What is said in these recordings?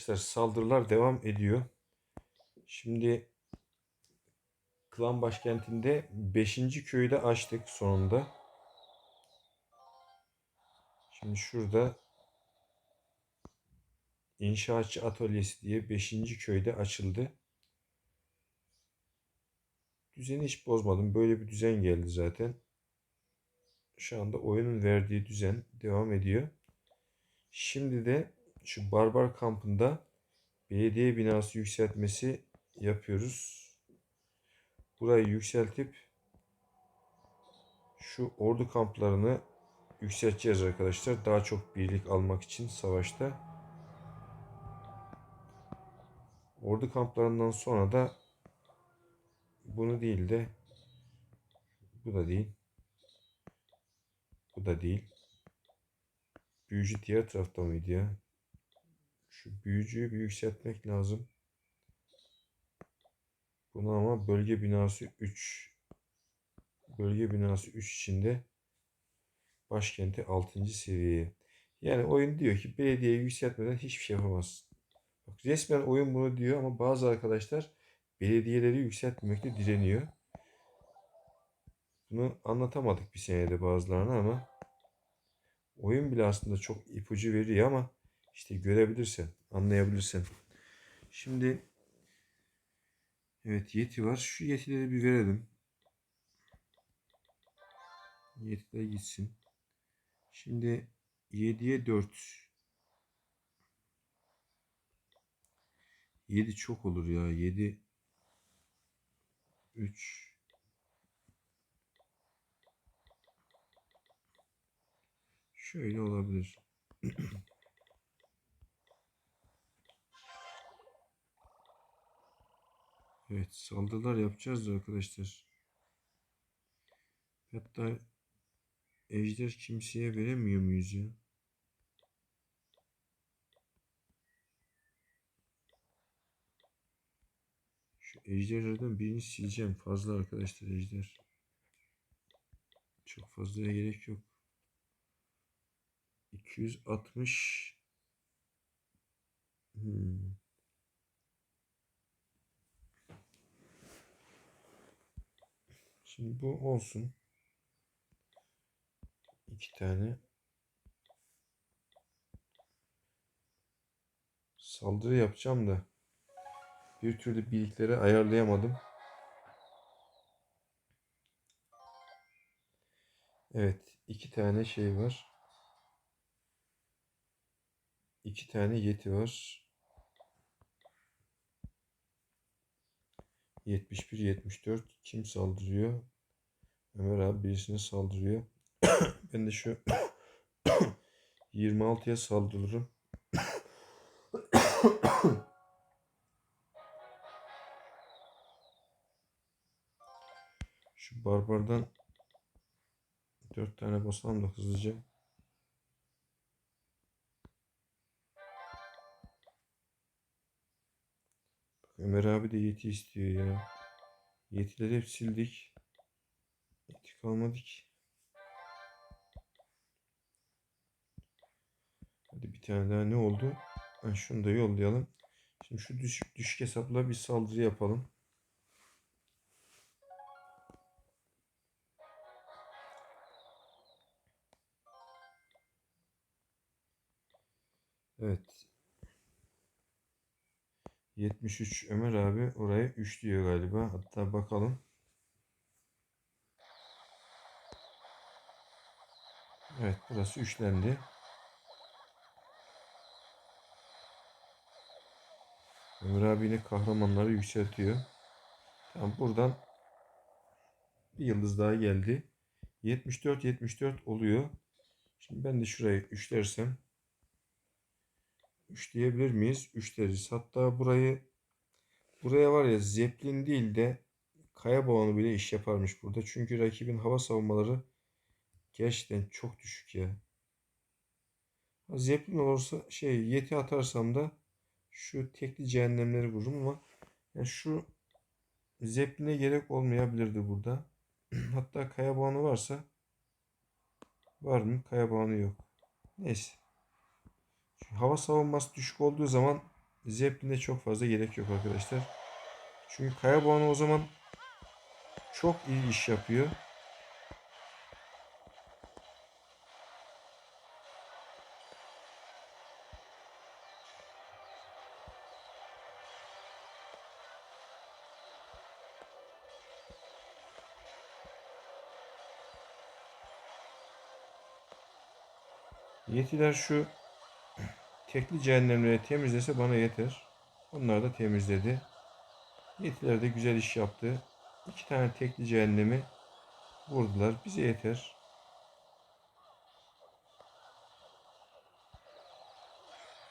Arkadaşlar saldırılar devam ediyor. Şimdi klan başkentinde 5. köyü de açtık sonunda. Şimdi şurada İnşaatçı Atölyesi diye 5. köyde açıldı. Düzeni hiç bozmadım. Böyle bir düzen geldi zaten. Şu anda oyunun verdiği düzen devam ediyor. Şimdi de şu barbar kampında belediye binası yükseltmesi yapıyoruz. Burayı yükseltip şu ordu kamplarını yükselteceğiz arkadaşlar. Daha çok birlik almak için savaşta. Ordu kamplarından sonra da bunu değil de bu da değil. Bu da değil. Büyücü diğer tarafta mıydı ya? Şu büyücüyü bir yükseltmek lazım. Bunu ama bölge binası 3 bölge binası 3 içinde başkenti 6. seviyeye. Yani oyun diyor ki belediyeyi yükseltmeden hiçbir şey yapamazsın. Bak resmen oyun bunu diyor ama bazı arkadaşlar belediyeleri yükseltmemekte direniyor. Bunu anlatamadık bir senede bazılarına ama oyun bile aslında çok ipucu veriyor ama işte görebilirsen, anlayabilirsen. Şimdi evet yeti var. Şu yetileri bir verelim. Yetiler gitsin. Şimdi 7'ye 4 7 çok olur ya. 7 3 Şöyle olabilir. Evet saldırılar yapacağız da arkadaşlar. Hatta ejder kimseye veremiyor muyuz ya? Şu ejderlerden birini sileceğim. Fazla arkadaşlar ejder. Çok fazlaya gerek yok. 260 hmm. Şimdi bu olsun. İki tane. Saldırı yapacağım da bir türlü birlikleri ayarlayamadım. Evet, iki tane şey var. İki tane yeti var. 71 74 kim saldırıyor? Ömer abi birisine saldırıyor. ben de şu 26'ya saldırırım. Şu barbardan 4 tane basalım da hızlıca. Ömer abi de yeti istiyor ya. Yetileri hep sildik. Yeti kalmadı ki. Hadi bir tane daha ne oldu? Ha, şunu da yollayalım. Şimdi şu düşük, düşük hesapla bir saldırı yapalım. 73 Ömer abi oraya 3 diyor galiba. Hatta bakalım. Evet burası üçlendi. Ömer abi yine kahramanları yükseltiyor. Tamam buradan bir yıldız daha geldi. 74 74 oluyor. Şimdi ben de şurayı üçlersem 3 diyebilir miyiz? 3 deriz. Hatta burayı buraya var ya Zeppelin değil de kaya balonu bile iş yaparmış burada. Çünkü rakibin hava savunmaları gerçekten çok düşük ya. Zeppelin olursa şey yeti atarsam da şu tekli cehennemleri vururum ama yani şu Zeppelin'e gerek olmayabilirdi burada. Hatta kaya bağını varsa var mı? Kaya bağını yok. Neyse. Hava savunması düşük olduğu zaman Zeppelin'e çok fazla gerek yok arkadaşlar. Çünkü Kaya Boğanı o zaman çok iyi iş yapıyor. Yetiler şu tekli cehennemleri temizlese bana yeter. Onlar da temizledi. Yetiler de güzel iş yaptı. İki tane tekli cehennemi vurdular. Bize yeter.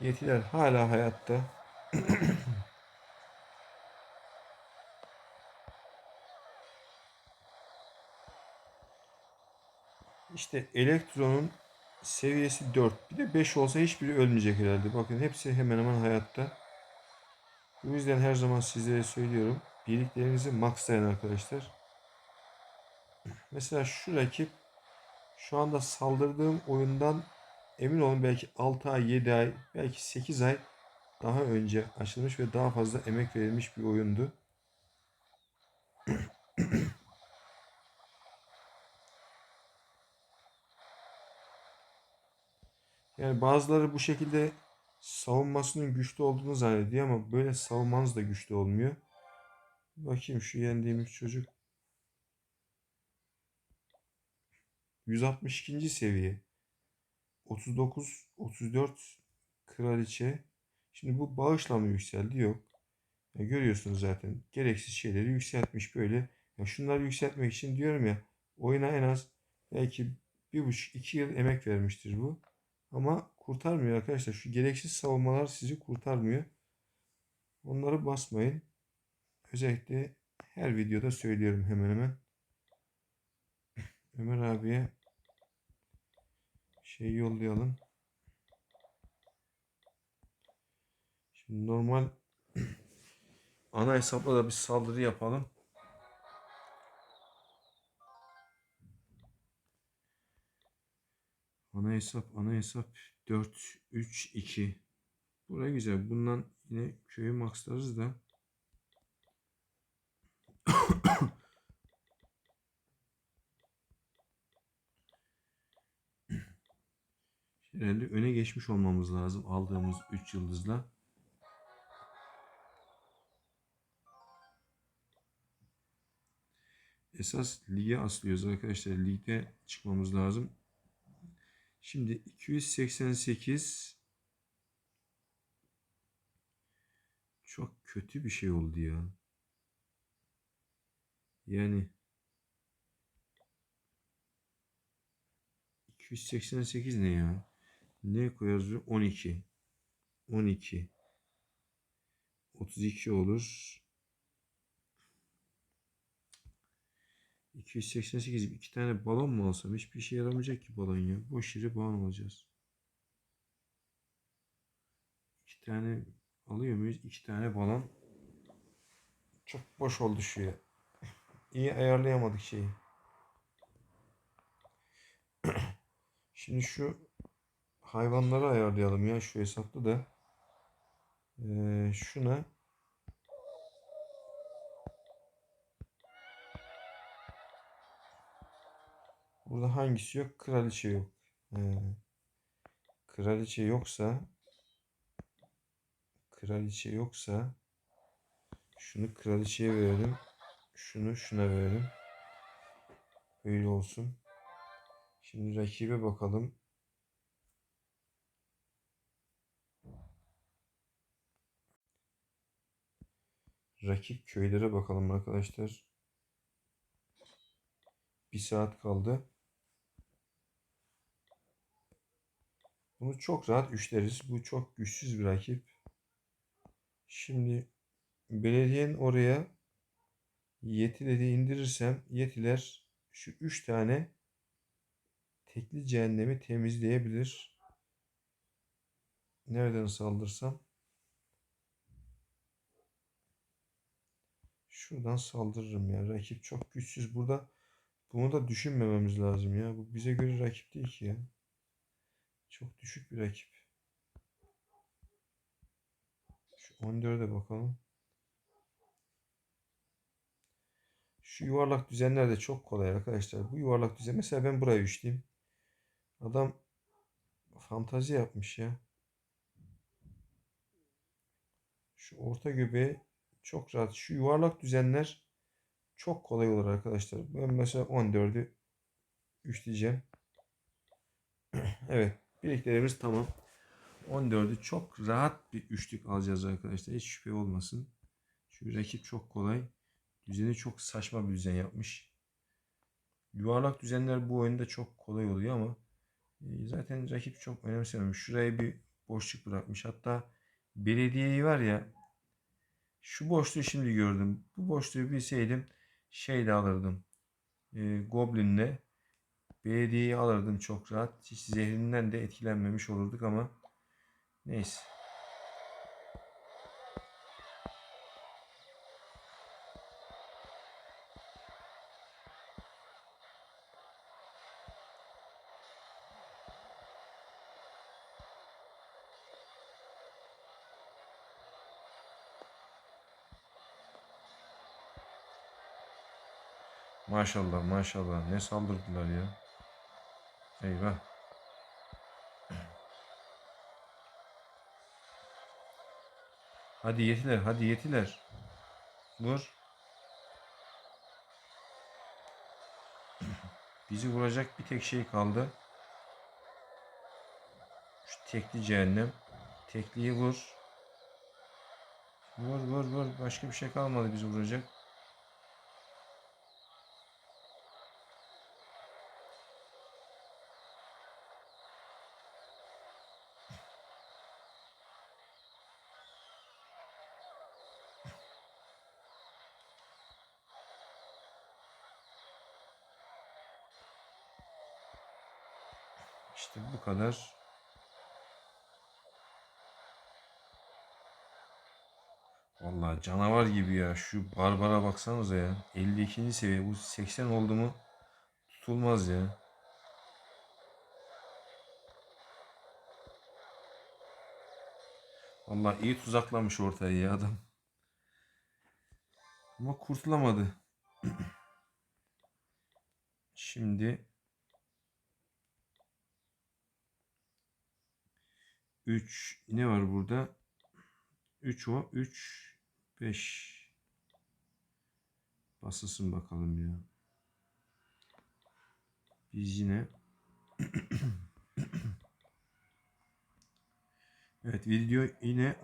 Yetiler hala hayatta. İşte elektronun seviyesi 4. Bir de 5 olsa hiçbiri ölmeyecek herhalde. Bakın hepsi hemen hemen hayatta. Bu yüzden her zaman sizlere söylüyorum. Birliklerinizi maxlayın arkadaşlar. Mesela şu rakip şu anda saldırdığım oyundan emin olun belki 6 ay, 7 ay, belki 8 ay daha önce açılmış ve daha fazla emek verilmiş bir oyundu. Yani bazıları bu şekilde savunmasının güçlü olduğunu zannediyor ama böyle savunmanız da güçlü olmuyor. Bakayım şu yendiğimiz çocuk 162. seviye. 39 34 kraliçe. Şimdi bu bağışla mı yükseldi? Yok. Ya görüyorsunuz zaten. Gereksiz şeyleri yükseltmiş böyle. Ya şunları yükseltmek için diyorum ya oyuna en az belki bir buçuk iki yıl emek vermiştir bu. Ama kurtarmıyor arkadaşlar. Şu gereksiz savunmalar sizi kurtarmıyor. Onları basmayın. Özellikle her videoda söylüyorum hemen hemen. Ömer abiye şey yollayalım. Şimdi normal ana hesapla da bir saldırı yapalım. Ana hesap, ana hesap 4, 3, 2. Buraya güzel. Bundan yine köyü maxlarız da. Herhalde öne geçmiş olmamız lazım aldığımız 3 yıldızla. Esas lige aslıyoruz arkadaşlar. Ligde çıkmamız lazım. Şimdi 288 çok kötü bir şey oldu ya. Yani 288 ne ya? Ne koyarız? 12. 12. 32 olur. 288 iki tane balon mu alsam hiçbir şey yaramayacak ki balon ya. Boş yere balon alacağız. İki tane alıyor muyuz? İki tane balon. Çok boş oldu şu ya. İyi ayarlayamadık şeyi. Şimdi şu hayvanları ayarlayalım ya şu hesapta da. Ee, şuna Burada hangisi yok? Kraliçe yok. He. Kraliçe yoksa kraliçe yoksa şunu kraliçeye verelim. Şunu şuna verelim. Böyle olsun. Şimdi rakibe bakalım. Rakip köylere bakalım arkadaşlar. Bir saat kaldı. Bunu çok rahat üçleriz. Bu çok güçsüz bir rakip. Şimdi belediyenin oraya yetileri indirirsem yetiler şu üç tane tekli cehennemi temizleyebilir. Nereden saldırsam? Şuradan saldırırım ya. Rakip çok güçsüz. Burada bunu da düşünmememiz lazım ya. Bu bize göre rakip değil ki ya. Çok düşük bir rakip. 14'e bakalım. Şu yuvarlak düzenler de çok kolay arkadaşlar. Bu yuvarlak düzen mesela ben buraya üçleyeyim. Adam fantazi yapmış ya. Şu orta göbeği çok rahat. Şu yuvarlak düzenler çok kolay olur arkadaşlar. Ben mesela 14'ü üçleyeceğim. Evet. Birliklerimiz tamam. 14'ü çok rahat bir üçlük alacağız arkadaşlar. Hiç şüphe olmasın. Şu rakip çok kolay. Düzeni çok saçma bir düzen yapmış. Yuvarlak düzenler bu oyunda çok kolay oluyor ama e, zaten rakip çok önemsememiş. Şuraya bir boşluk bırakmış. Hatta belediyeyi var ya şu boşluğu şimdi gördüm. Bu boşluğu bilseydim şeyle alırdım. E, Goblin'le belediyeyi alırdım çok rahat. Hiç zehrinden de etkilenmemiş olurduk ama neyse. Maşallah maşallah ne saldırdılar ya. Eyvah. Hadi yetiler hadi yetiler. Vur. Bizi vuracak bir tek şey kaldı. Şu tekli cehennem. Tekliyi vur. Vur vur vur. Başka bir şey kalmadı bizi vuracak. İşte bu kadar. Vallahi canavar gibi ya. Şu Barbara baksanıza ya. 52. seviye. Bu 80 oldu mu tutulmaz ya. Vallahi iyi tuzaklamış ortayı ya adam. Ama kurtulamadı. Şimdi 3 ne var burada? 3 o 3 5 basılsın bakalım ya. Biz yine Evet video yine